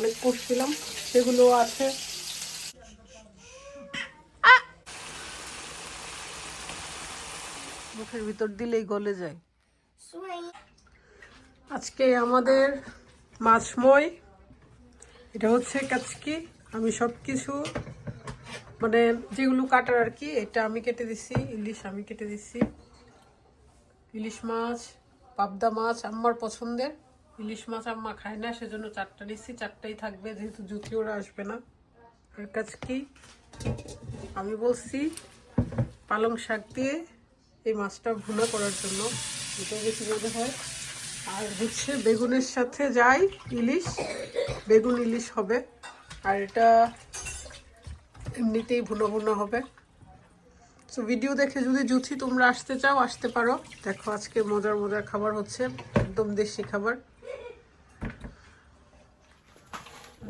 অনেক করছিলাম সেগুলো আছে। মুখের ভিতর দিলেই গলে যায়। আজকে আমাদের মাছময় এটা হচ্ছে কাচকি। আমি সব কিছু মানে যেগুলো কাটার আর কি এটা আমি কেটে দিছি ইলিশ আমি কেটে দিছি। ইলিশ মাছ পাবদা মাছ আমার পছন্দের। ইলিশ মাছ আম্মা খায় না, সেজন্য চারটা নিচ্ছি, চারটাই থাকবে, যেহেতু জুতি ওরা আসবে না। আর কাচকি আমি বলছি, পালং শাক দিয়ে এই মাছটা ভুনা করার জন্য। এটা বেশি মজা হয়। আর হচ্ছে বেগুনের সাথে যাই ইলিশ, বেগুন ইলিশ হবে। আর এটা এমনিতেই ভুনো ভুনো হবে। তো ভিডিও দেখে যদি জুথি তোমরা আসতে চাও, আসতে পারো। দেখো, আজকে মজার মজার খাবার হচ্ছে একদম দেশি খাবার।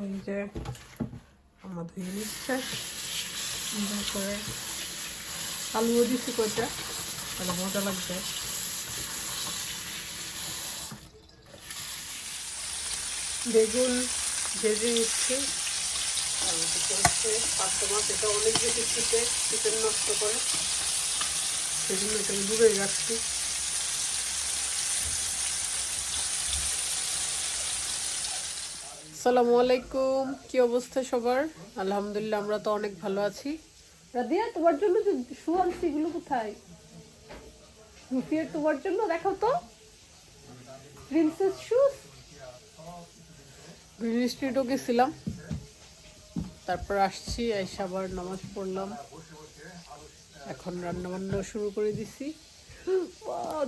এই যে আমাদের ইলিশ শেষ তারপরে আলুও দিচ্ছি কয়টা তাহলে মজা লাগবে। বেগুন ভেজে নিচ্ছি। আর হচ্ছে পাঁচশো মাছ, এটা অনেক বেশি শীতে চিকেন নষ্ট করে। সেজন্য এটাকে ডুবে রাখছি আসসালামু আলাইকুম। কি অবস্থা সবার? আলহামদুলিল্লাহ, আমরা তো অনেক ভালো আছি। রাদিয়া, তোমার জন্য যে শু আনছি এগুলো কোথায়? রুফিয়ার তোমার জন্য দেখাও তো। প্রিন্সেস শুজ গ্রিন স্ট্রিটও গেছিলাম। তারপর আসছি এসে আবার নামাজ পড়লাম। এখন রান্না বান্না শুরু করে দিছি।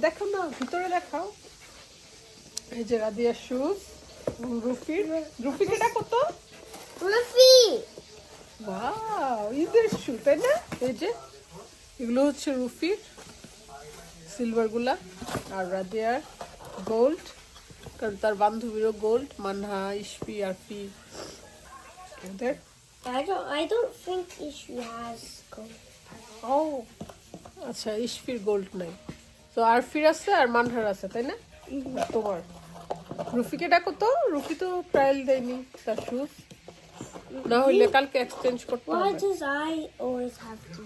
দেখো না, ভিতরে দেখাও। এই যে রাদিয়ার শুজ রুফির রুফিকে ডাকো তো Ruffy! ওয়াও ঈদের শু তাই না এই যে এগুলো হচ্ছে রুফির সিলভারগুলা আর রাদিয়ার গোল্ড কারণ তার বান্ধবীরও গোল্ড মানহা ইস্পি আরফি ওদের I don't. I don't think Ishu has gold. ও আচ্ছা ইস্পির গোল্ড নাই তো আরফির আছে আর মানহার আছে তাই না তোমার রুফিকে ডাকো তো। রুফি তো ট্রায়াল দেয়নি তার শুজ না হইলে কালকে এক্সচেঞ্জ করতে Why হবে। does I always have to?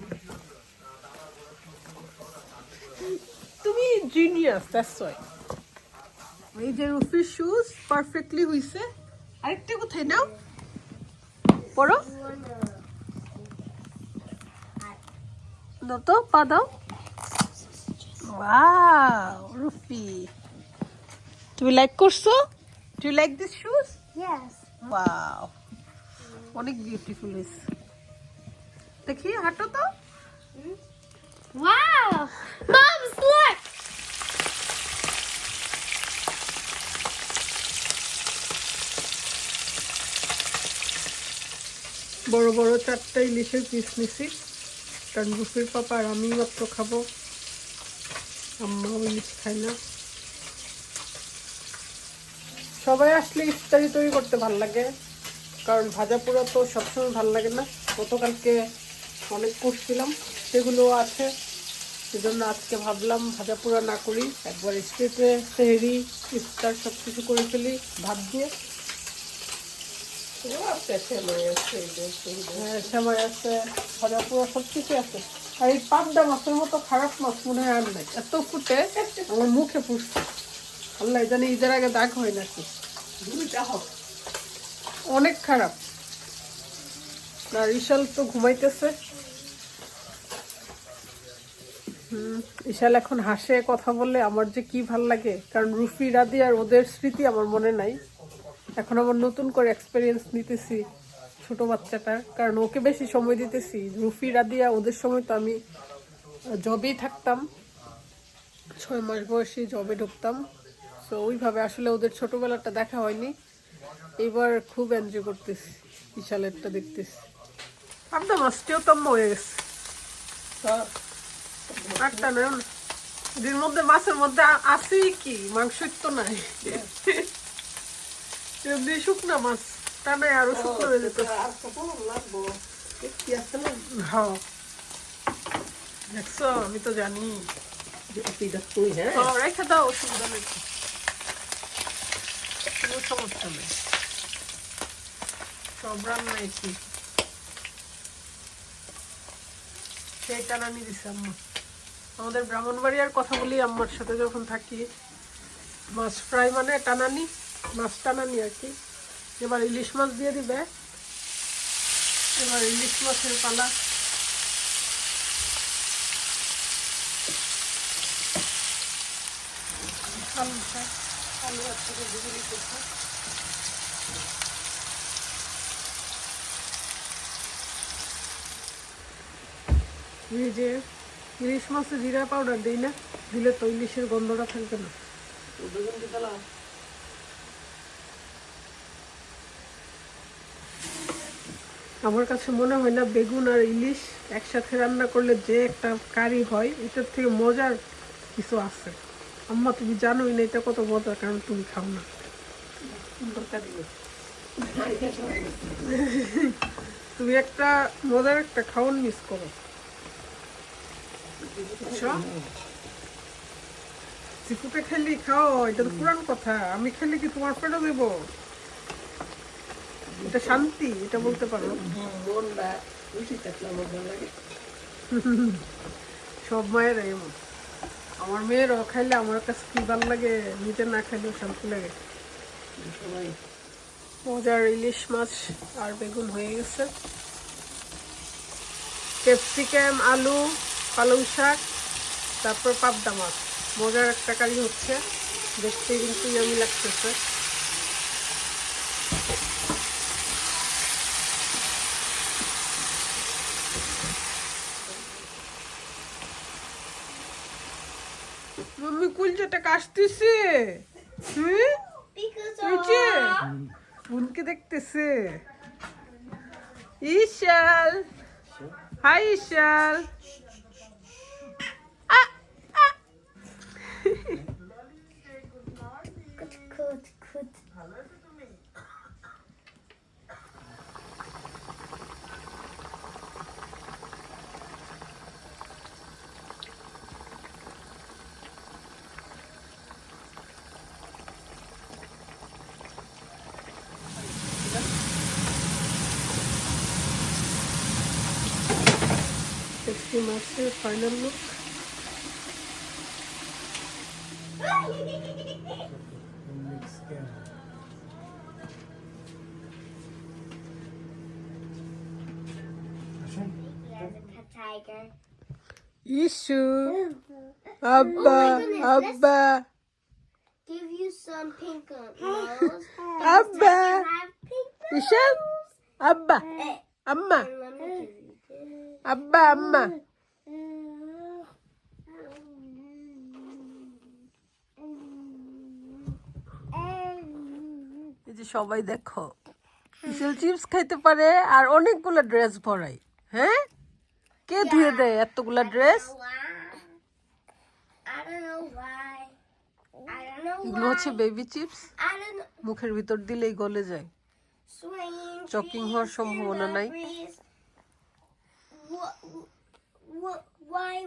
তুমি জিনিয়াস দ্যাটস ওয়াই এই যে রুফির শুজ পারফেক্টলি হইছে। আরেকটা কোথায় নাও? পড়ো। দাও তো পা দাও। ওয়াও রুফি। তুমি লাইক করছ? Do like this shoes Yes. Wow অনেক বিউটিফুল হয়েছে দেখি হাঁটো তো। Wow! Mom's look. বড় বড় চারটা ইলিশের পিস নিছি। কারণ রুফির পাপা আর আমি মাত্র খাব। আম্মাও ইলিশ খায় না। সবাই আসলে ইফতারি তৈরি করতে ভালো লাগে কারণ ভাজা পোড়া তো সবসময় ভালো লাগে না। গতকালকে অনেক করছিলাম সেগুলো আছে। সেজন্য আজকে ভাবলাম ভাজা পোড়া না করি একবার স্ট্রেটে সেহেরি ইফতার সব কিছু করে ফেলি ভাত দিয়ে। হ্যাঁ আছে ভাজা পোড়া সব কিছু আছে। আর এই পাবদা মাছের মতো খারাপ মাছ মনে হয় আর নাই এত ফুটে আমার মুখে ফুটছে। আল্লাহ জানি ঈদের আগে দাগ হয় নাকি? অনেক খারাপ। আর ইশাল তো ঘুমাইতেছে। হুম, ইশাল এখন হাসে কথা বলে আমার যে কি ভালো লাগে। কারণ রুফি রাদি আর ওদের স্মৃতি আমার মনে নাই। এখন আমার নতুন করে এক্সপিরিয়েন্স নিতেছি ছোট বাচ্চাটার। কারণ ওকে বেশি সময় দিতেছি। রুফি রাদিয়া ওদের সময় তো আমি জবেই থাকতাম। ছয় মাস বয়সে জবে ঢুকতাম। তো ওইভাবে আসলে ওদের ছোটবেলাটা দেখা হয়নি। এবার খুব এনজয় করতেছি বিশালেরটা দেখতেছি। মাছটিও তো হয়ে গেছে। একটা এর মধ্যে মাছের মধ্যে কি? মাংস তো নাই। এমনি শুকনা মাছ তা নাই আরও শুকনো হয়ে যেত। হ্যাঁ। দেখছ আমি তো জানি। হ্যাঁ, রেখে দাও অসুবিধা নেই কোনো সমস্যা নেই সব রান্নাই কি সেই টানানি দিছে আম্মা। আমাদের ব্রাহ্মণবাড়িয়ার কথা বলি, আম্মার সাথে যখন থাকি, মাছ ফ্রাই মানে টানানি, মাছ টানানি আর কি। এবার ইলিশ মাছ দিয়ে দিবে। এবার ইলিশ মাছের পালা। আলু শাক একসাথে ইলিশ মাছে জিরা পাউডার দিই না, দিলে তো ইলিশের গন্ধটা থাকবে না। আমার কাছে মনে হয় না বেগুন আর ইলিশ একসাথে রান্না করলে যে একটা কারি হয়, এটার থেকে মজার কিছু আছে। আম্মা তুমি জানোই না এটা কত মজার কারণ তুমি খাও না। তুমি একটা মজার একটা খাওয়ান মিস করো। বুঝছ? খেলি খাও এটা তো পুরান কথা। আমি খেলে কি তোমার পেটে দেব? এটা শান্তি এটা বলতে পারো। সব মায়ের এমন। আমার মেয়েরও খাইলে আমার কাছে কি ভালো লাগে? নিতে না খাইলেও শান্তি লাগে। সবাই। মজার ইলিশ মাছ আর বেগুন হয়ে গেছে। ক্যাপসিকাম আলু পালং শাক তারপর পাবদা মাছ। মজার একটা কারি হচ্ছে। দেখতে কিন্তু আমি লাগতেছে। মাম্মি কুলচাটা কাশতেছে হুম Because হয়েছে বোনকে দেখতেছে ঈশাল হাই ঈশাল দেখছি মাছের final look Yes, a tiger. Issue আব্বা আব্বা Give you some pink nose. আব্বা Have pink ঈশাল আব্বা. আম্মা এই যে সবাই দেখো ঈশাল চিপস খাইতে পারে আর অনেকগুলো ড্রেস পরাই হ্যাঁ কে ধুয়ে দেয় এতগুলা ড্রেস এগুলো হচ্ছে বেবি চিপস. মুখের ভিতর দিলেই গলে যায় চকিং হওয়ার সম্ভাবনা নাই। what, what, why?